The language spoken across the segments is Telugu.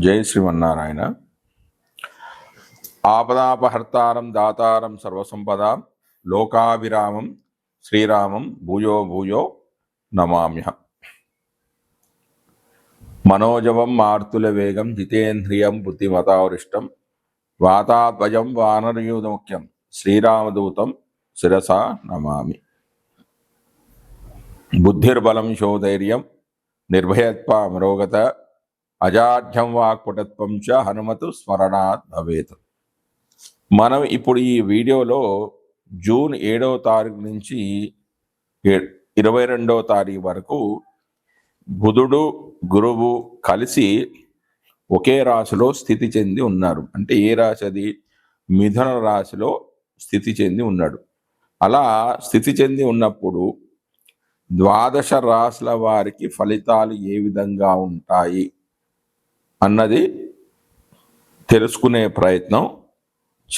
జై శ్రీమన్నారాయణ. ఆపదాపహర్తారం దాతారం సర్వసంపద లోకాభిరామం శ్రీరామం భూయో భూయో నమామ్య మనోజవం మార్తుల వేగం జితేంద్రియం బుద్ధిమతావరిష్టం వాతాద్వయం వానరయూధముఖ్యం శ్రీరామదూతం శిరస నమామి. బుద్ధిర్బలం శోధైర్యం నిర్భయత్వ అమరోగత అజాఢ్యం వాక్పటత్వం చ హనుమతు స్మరణాత్ భవేత్. మనం ఇప్పుడు ఈ వీడియోలో జూన్ ఏడవ తారీఖు నుంచి ఏ- ఇరవై రెండవ తారీఖు వరకు బుధుడు గురువు కలిసి ఒకే రాశిలో స్థితి చెంది ఉన్నారు. అంటే ఏ రాశి అది మిథున రాశిలో స్థితి చెంది ఉన్నాడు. అలా స్థితి చెంది ఉన్నప్పుడు ద్వాదశ రాశుల వారికి ఫలితాలు ఏ విధంగా ఉంటాయి? అన్నది తెలుసుకునే ప్రయత్నం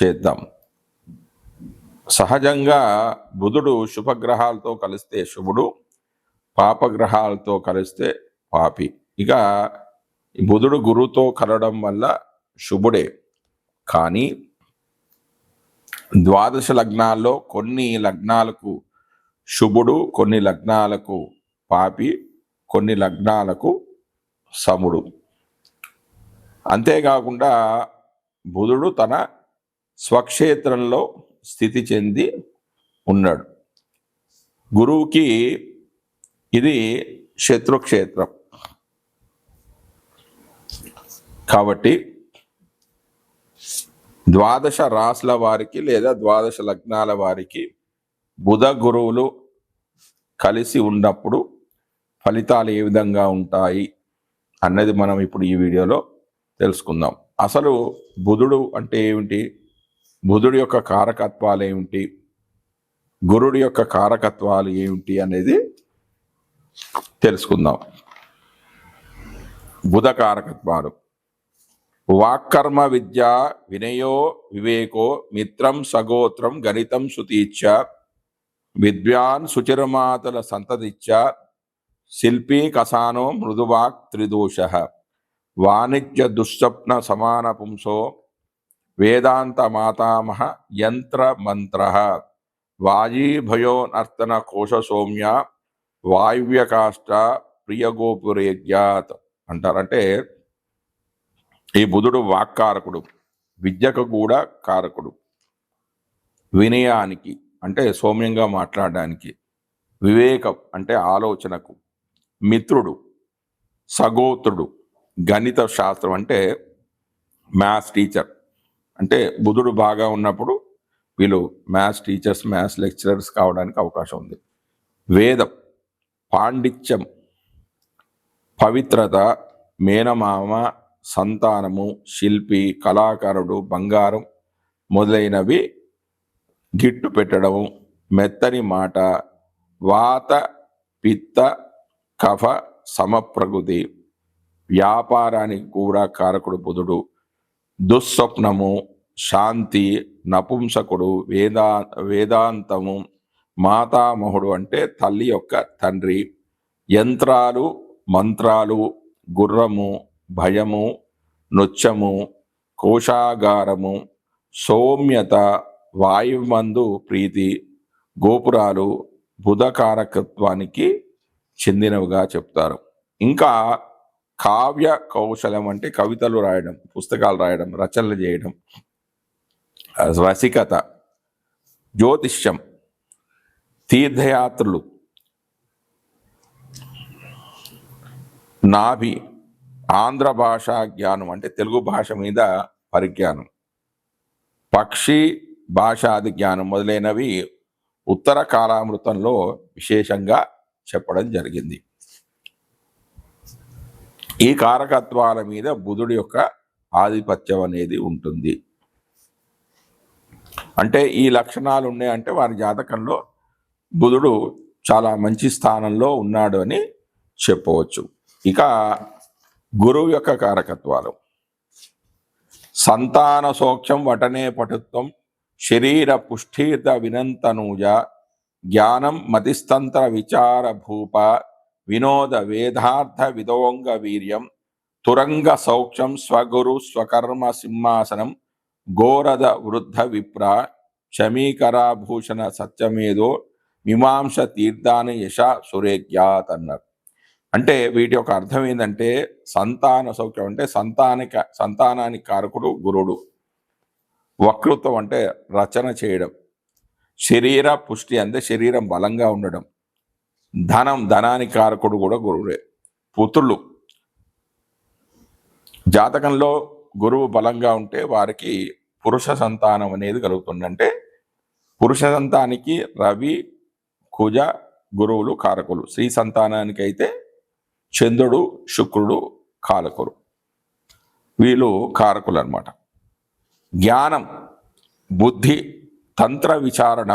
చేద్దాం. సహజంగా బుధుడు శుభగ్రహాలతో కలిస్తే శుభుడు పాపగ్రహాలతో కలిస్తే పాపి. ఇక బుధుడు గురువుతో కలవడం వల్ల శుభుడే. కానీ ద్వాదశ లగ్నాల్లో కొన్ని లగ్నాలకు శుభుడు కొన్ని లగ్నాలకు పాపి కొన్ని లగ్నాలకు సముడు. అంతేకాకుండా బుధుడు తన స్వక్షేత్రంలో స్థితి చెంది ఉన్నాడు. గురువుకి ఇది శత్రుక్షేత్రం. కాబట్టి ద్వాదశ రాసుల వారికి లేదా ద్వాదశ లగ్నాల వారికి బుధ గురువులు కలిసి ఉన్నప్పుడు ఫలితాలు ఏ విధంగా ఉంటాయి అన్నది మనం ఇప్పుడు ఈ వీడియోలో తెలుసుకుందాం. అసలు బుధుడు అంటే ఏమిటి? బుధుడి యొక్క కారకత్వాలు ఏమిటి? గురుడి యొక్క కారకత్వాలు ఏమిటి అనేది తెలుసుకుందాం. బుధ కారకత్వాలు. వాక్కర్మ విద్య వినయో వివేకో మిత్రం సగోత్రం గణితం సుతీచ్చ విద్వాన్ సుచిరమాతల సంతతిచ్చ శిల్పీ కసానో మృదువాక్ త్రిదోష వాణిజ్య దుస్వప్న సమాన పుంసో వేదాంత మాతామహ యంత్ర మంత్ర. వాజీభయో నర్తన కోశ సౌమ్య వాయువ్యకాష్ట ప్రియగోపురేగ్యాత్ అంటారంటే ఈ బుధుడు వాక్కారకుడు విద్యకు కూడా కారకుడు. వినయానికి అంటే సౌమ్యంగా మాట్లాడడానికి వివేకం అంటే ఆలోచనకు మిత్రుడు సగోత్రుడు. గణిత శాస్త్రం అంటే మ్యాథ్స్ టీచర్. అంటే బుధుడు బాగా ఉన్నప్పుడు వీళ్ళు మ్యాథ్స్ టీచర్స్ మ్యాథ్స్ లెక్చరర్స్ కావడానికి అవకాశం ఉంది. వేదం పాండిత్యం పవిత్రత మేనమామ సంతానము శిల్పి కళాకారుడు బంగారం మొదలైనవి గిట్టు పెట్టడం మెత్తని మాట వాత పిత్త కఫ సమప్రకృతి వ్యాపారానికి కూడా కారకుడు బుధుడు. దుస్వప్నము శాంతి నపుంసకుడు వేదా వేదాంతము మాతామహుడు అంటే తల్లి యొక్క తండ్రి. యంత్రాలు మంత్రాలు గుర్రము భయము నృత్యము కోశాగారము సౌమ్యత వాయుమందు ప్రీతి గోపురాలు బుధకారకత్వానికి చెందినవిగా చెప్తారు. ఇంకా కావ్య కౌశలం అంటే కవితలు రాయడం పుస్తకాలు రాయడం రచనలు చేయడం. రసికత జ్యోతిష్యం తీర్థయాత్రలు నాభి ఆంధ్ర భాషా జ్ఞానం అంటే తెలుగు భాష మీద పరిజ్ఞానం. పక్షి భాషాది జ్ఞానం మొదలైనవి ఉత్తర కాలామృతంలో విశేషంగా చెప్పడం జరిగింది. ఈ కారకత్వాల మీద బుధుడి యొక్క ఆధిపత్యం అనేది ఉంటుంది. అంటే ఈ లక్షణాలు ఉన్నాయంటే వారి జాతకంలో బుధుడు చాలా మంచి స్థానంలో ఉన్నాడు అని చెప్పవచ్చు. ఇక గురువు యొక్క కారకత్వాలు. సంతాన సోక్షం వటనే పటుత్వం శరీర పుష్ఠీత వినంతనూజ జ్ఞానం మతిస్తంత్ర విచార భూప వినోద వేదార్థ విదోంగ వీర్యం తురంగ సౌఖ్యం స్వగురు స్వకర్మ సింహాసనం గోరద వృద్ధ విప్ర క్షమీకరాభూషణ సత్యమేదో మీమాంస తీర్థాని యశ సురేఖ్యాత్ అన్నారు అంటే వీటి యొక్క అర్థం ఏంటంటే సంతాన సౌఖ్యం అంటే సంతానిక సంతానానికి కారకుడు గురుడు. వక్తృత్వం అంటే రచన చేయడం. శరీర పుష్టి అంటే శరీరం బలంగా ఉండడం. ధనం ధనానికి కారకుడు కూడా గురువే పుత్రులు. జాతకంలో గురువు బలంగా ఉంటే వారికి పురుష సంతానం అనేది కలుగుతుందంటే పురుష సంతానికి రవి కుజ గురువులు కారకులు. స్త్రీ సంతానానికి అయితే చంద్రుడు శుక్రుడు కారకులు వీళ్ళు కారకులు అన్నమాట జ్ఞానం బుద్ధి తంత్ర విచారణ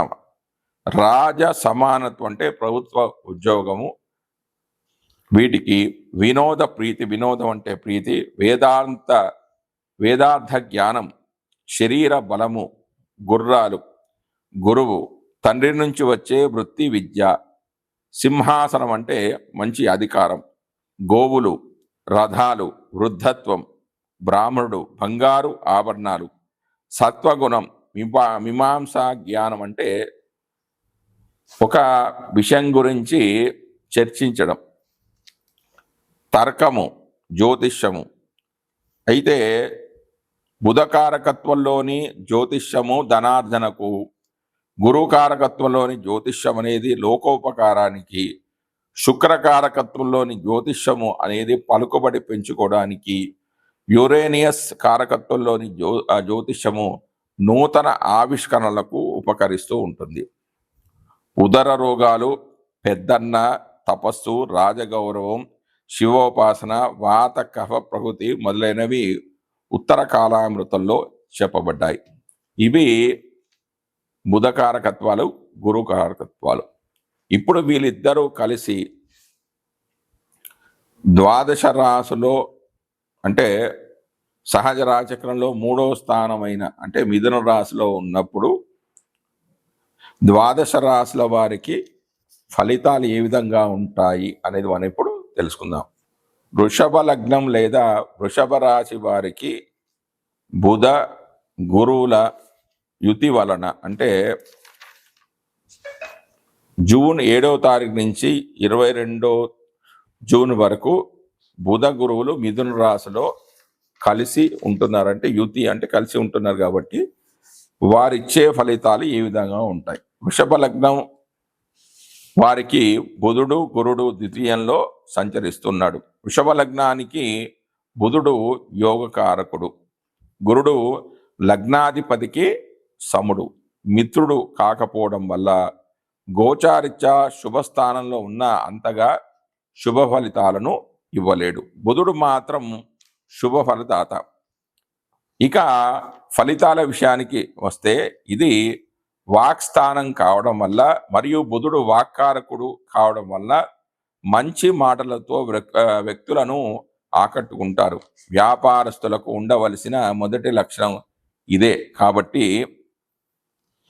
రాజ సమానత్వం అంటే ప్రభుత్వ ఉద్యోగము. వీటికి వినోద ప్రీతి వినోదం అంటే ప్రీతి వేదాంత వేదార్థ జ్ఞానం శరీర బలము గుర్రాలు గురువు తండ్రి నుంచి వచ్చే వృత్తి విద్య సింహాసనం అంటే మంచి అధికారం గోవులు రథాలు వృద్ధత్వం బ్రాహ్మణుడు బంగారు ఆభరణాలు సత్వగుణం మిమా మీమాంసా జ్ఞానం అంటే ఒక విషయం గురించి చర్చించడం. తర్కము జ్యోతిష్యము. అయితే బుధకారకత్వంలోని జ్యోతిష్యము ధనార్జనకు గురుకారకత్వంలోని జ్యోతిష్యం అనేది లోకోపకారానికి శుక్రకారకత్వంలోని జ్యోతిష్యము అనేది పలుకుబడి పెంచుకోవడానికి యురేనియస్ కారకత్వంలోని జ్యో జ్యోతిష్యము నూతన ఆవిష్కరణలకు ఉపకరిస్తూ ఉంటుంది. ఉదర రోగాలు పెద్దన్న తపస్సు రాజగౌరవం శివోపాసన వాత కఫ ప్రకృతి మొదలైనవి ఉత్తర కాలామృతంలో చెప్పబడ్డాయి. ఇవి బుధకారకత్వాలు గురుకారకత్వాలు. ఇప్పుడు వీళ్ళిద్దరూ కలిసి ద్వాదశ రాశిలో అంటే సహజ రాచక్రంలో మూడో స్థానమైన అంటే మిథున రాశిలో ఉన్నప్పుడు ద్వాదశ రాశుల వారికి ఫలితాలు ఏ విధంగా ఉంటాయి అనేది మనం ఇప్పుడు తెలుసుకుందాం. వృషభ లగ్నం లేదా వృషభ రాశి వారికి బుధ గురువుల యుతి వలన అంటే జూన్ ఏడవ తారీఖు నుంచి ఇరవై రెండో జూన్ వరకు బుధ గురువులు మిథున రాశిలో కలిసి ఉంటున్నారంటే యుతి అంటే కలిసి ఉంటున్నారు కాబట్టి వారిచ్చే ఫలితాలు ఈ విధంగా ఉంటాయి. వృషభ లగ్నం వారికి బుధుడు గురుడు ద్వితీయంలో సంచరిస్తున్నాడు. వృషభ లగ్నానికి బుధుడు యోగకారకుడు. గురుడు లగ్నాధిపతికి సముడు. మిత్రుడు కాకపోవడం వల్ల గోచారిత్య శుభస్థానంలో ఉన్న అంతగా శుభ ఫలితాలను ఇవ్వలేడు. బుధుడు మాత్రం శుభ ఫలదాత. ఇక ఫలితాల విషయానికి వస్తే ఇది వాక్స్థానం కావడం వల్ల మరియు బుధుడు వాక్కారకుడు కావడం వల్ల మంచి మాటలతో వ్యక్- వ్యక్తులను ఆకట్టుకుంటారు. వ్యాపారస్తులకు ఉండవలసిన మొదటి లక్షణం ఇదే. కాబట్టి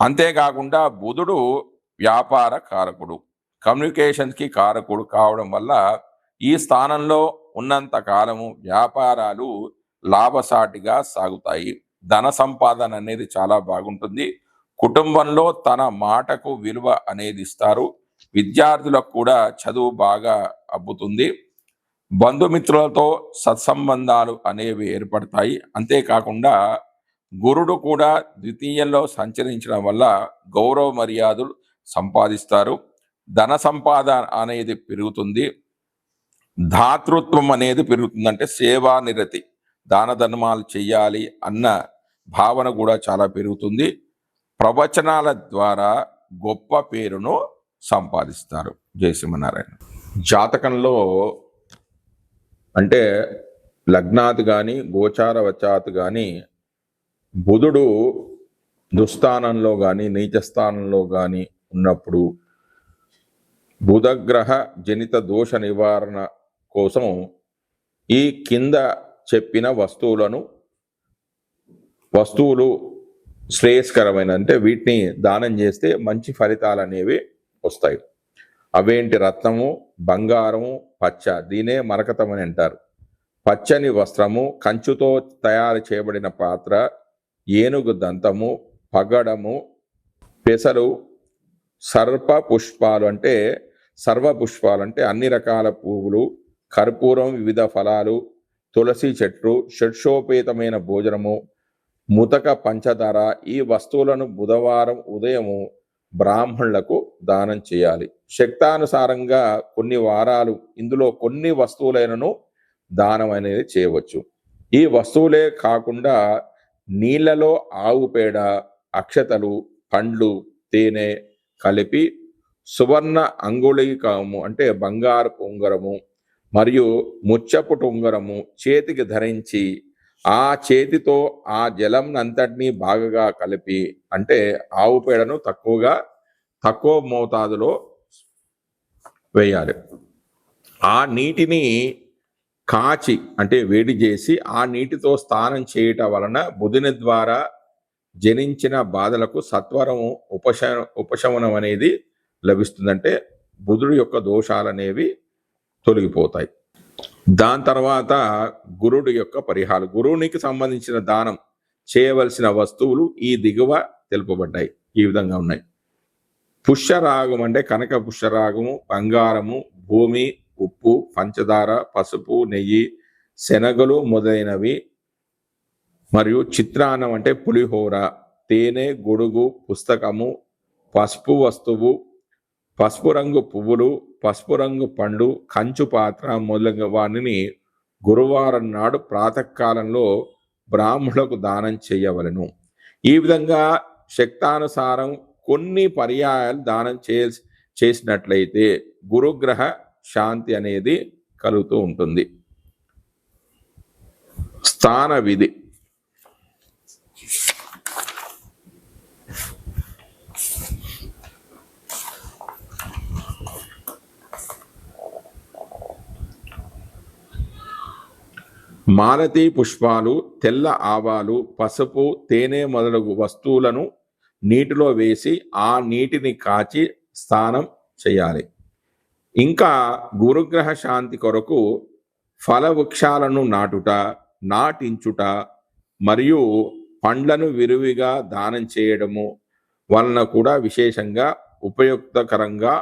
అంతేకాకుండా బుధుడు వ్యాపార కారకుడు. కమ్యూనికేషన్స్కి కారకుడు కావడం వల్ల ఈ స్థానంలో ఉన్నంత కాలము వ్యాపారాలు లాభసాటిగా సాగుతాయి. ధన సంపాదన అనేది చాలా బాగుంటుంది. కుటుంబంలో తన మాటకు విలువ అనేది ఇస్తారు. విద్యార్థులకు కూడా చదువు బాగా అబ్బుతుంది. బంధుమిత్రులతో సత్సంబంధాలు అనేవి ఏర్పడతాయి. అంతేకాకుండా గురుడు కూడా ద్వితీయంలో సంచరించడం వల్ల గౌరవ మర్యాదలు సంపాదిస్తారు. ధన సంపాదన అనేది పెరుగుతుంది. ధాతృత్వం అనేది పెరుగుతుందంటే సేవా నిరతి దాన ధర్మాలు చేయాలి అన్న భావన కూడా చాలా పెరుగుతుంది. ప్రవచనాల ద్వారా గొప్ప పేరును సంపాదిస్తారు. జయసింహనారాయణ జాతకంలో అంటే లగ్నాత్ కానీ గోచారవచాత్ కానీ బుధుడు దుస్థానంలో కానీ నీచస్థానంలో కానీ ఉన్నప్పుడు బుధగ్రహ జనిత దోష నివారణ కోసం ఈ కింద చెప్పిన వస్తువులను వస్తువులు శ్రేయస్కరమైన అంటే వీటిని దానం చేస్తే మంచి ఫలితాలు అనేవి వస్తాయి. అవేంటి రత్నము బంగారము పచ్చ దీనే మరకతం అని అంటారు. పచ్చని వస్త్రము కంచుతో తయారు చేయబడిన పాత్ర ఏనుగు దంతము పగడము పెసలు సర్ప పుష్పాలు అంటే సర్వ పుష్పాలు అంటే అన్ని రకాల పువ్వులు కర్పూరం వివిధ ఫలాలు తులసి చెట్లు షడ్షోపేతమైన భోజనము ముతక పంచదార ఈ వస్తువులను బుధవారం ఉదయము బ్రాహ్మణులకు దానం చేయాలి. శక్తానుసారంగా కొన్ని వారాలు ఇందులో కొన్ని వస్తువులైనను దానం అనేది చేయవచ్చు. ఈ వస్తువులే కాకుండా నీళ్ళలో ఆవు పేడ అక్షతలు పండ్లు తేనె కలిపి సువర్ణ అంగుళికము అంటే బంగారు ఉంగరము మరియు ముచ్చపుటు ఉంగరము చేతికి ధరించి ఆ చేతితో ఆ జలం అంతటినీ బాగా కలిపి అంటే ఆవు పేడను తక్కువగా తక్కువ మోతాదులో వేయాలి. ఆ నీటిని కాచి అంటే వేడి చేసి ఆ నీటితో స్నానం చేయటం వలన బుధుని ద్వారా జనించిన బాధలకు సత్వరము ఉపశ ఉపశమనం అనేది లభిస్తుందంటే బుధుడు యొక్క దోషాలు అనేవి తొలగిపోతాయి. దాని తర్వాత గురుడు యొక్క పరిహారం. గురువునికి సంబంధించిన దానం చేయవలసిన వస్తువులు ఈ దిగువ తెలుపబడ్డాయి. ఈ విధంగా ఉన్నాయి. పుష్యరాగం అంటే కనక పుష్యరాగము బంగారము భూమి ఉప్పు పంచదార పసుపు నెయ్యి శనగలు మొదలైనవి మరియు చిత్రాన్నం అంటే పులిహోర. తేనె గొడుగు పుస్తకము పసుపు వస్తువు పసుపు రంగు పువ్వులు పసుపు రంగు పండు కంచు పాత్ర మొదలగు వాటిని గురువారం నాడు ప్రాతకాలంలో బ్రాహ్మణులకు దానం చేయవలను. ఈ విధంగా శక్తానుసారం కొన్ని పర్యాయాలు దానం చే చేసినట్లయితే గురుగ్రహ శాంతి అనేది కలుగుతూ ఉంటుంది. స్థాన విధి మాలతీ పుష్పాలు తెల్ల ఆవాలు పసుపు తేనె మొదలగు వస్తువులను నీటిలో వేసి ఆ నీటిని కాచి స్నానం చేయాలి. ఇంకా గురుగ్రహ శాంతి కొరకు ఫల వృక్షాలను నాటుట నాటించుట మరియు పండ్లను విరివిగా దానం చేయడము వలన కూడా విశేషంగా ఉపయుక్తకరంగా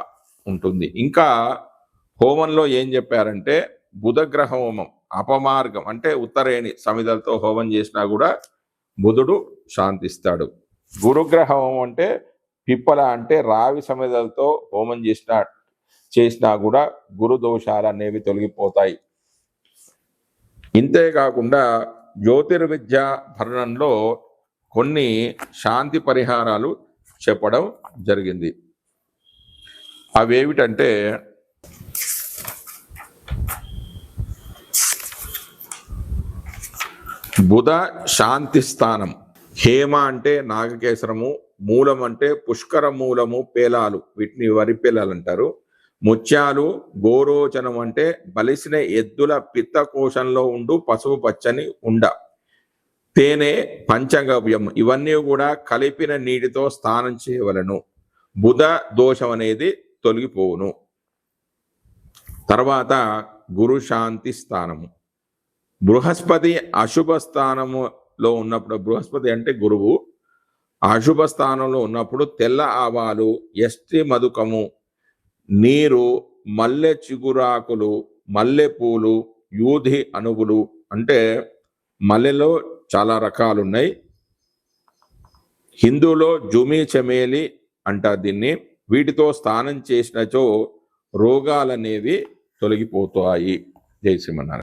ఉంటుంది. ఇంకా హోమంలో ఏం చెప్పారంటే బుధగ్రహ హోమం. అపమార్గం అంటే ఉత్తరేణి సమిధలతో హోమం చేసినా కూడా బుధుడు శాంతిస్తాడు. గురుగ్రహ హోమం అంటే పిప్పల అంటే రావి సమిధలతో హోమం చేసిన చేసినా కూడా గురు దోషాలు అనేవి తొలగిపోతాయి. ఇంతేకాకుండా జ్యోతిర్విద్య భరణంలో కొన్ని శాంతి పరిహారాలు చెప్పడం జరిగింది. అవేమిటంటే బుధ శాంతి స్థానం. హేమ అంటే నాగకేశరము మూలం అంటే పుష్కర మూలము పేలాలు. వీటిని వరి పేలాలు అంటారు. ముత్యాలు గోరోచనం అంటే బలిసిన ఎద్దుల పిత్తకోశంలో ఉండు పసుపు పచ్చని ఉండ. తేనె పంచగవ్యం ఇవన్నీ కూడా కలిపిన నీటితో స్నానం చేయవలను. బుధ దోషం అనేది తొలగిపోవును. తర్వాత గురు శాంతి స్థానము. బృహస్పతి అశుభ స్థానములో ఉన్నప్పుడు బృహస్పతి అంటే గురువు అశుభ స్థానంలో ఉన్నప్పుడు తెల్ల ఆవాలు ఎస్టి మధుకము నీరు మల్లె చిగురాకులు మల్లె పూలు యూధి అణువులు అంటే మల్లెలో చాలా రకాలు ఉన్నాయి హిందూలో జుమి చమేలి అంటారు దీన్ని. వీటితో స్నానం చేసినచో రోగాలనేవి తొలగిపోతాయి. జై శ్రీమన్నారాయణ.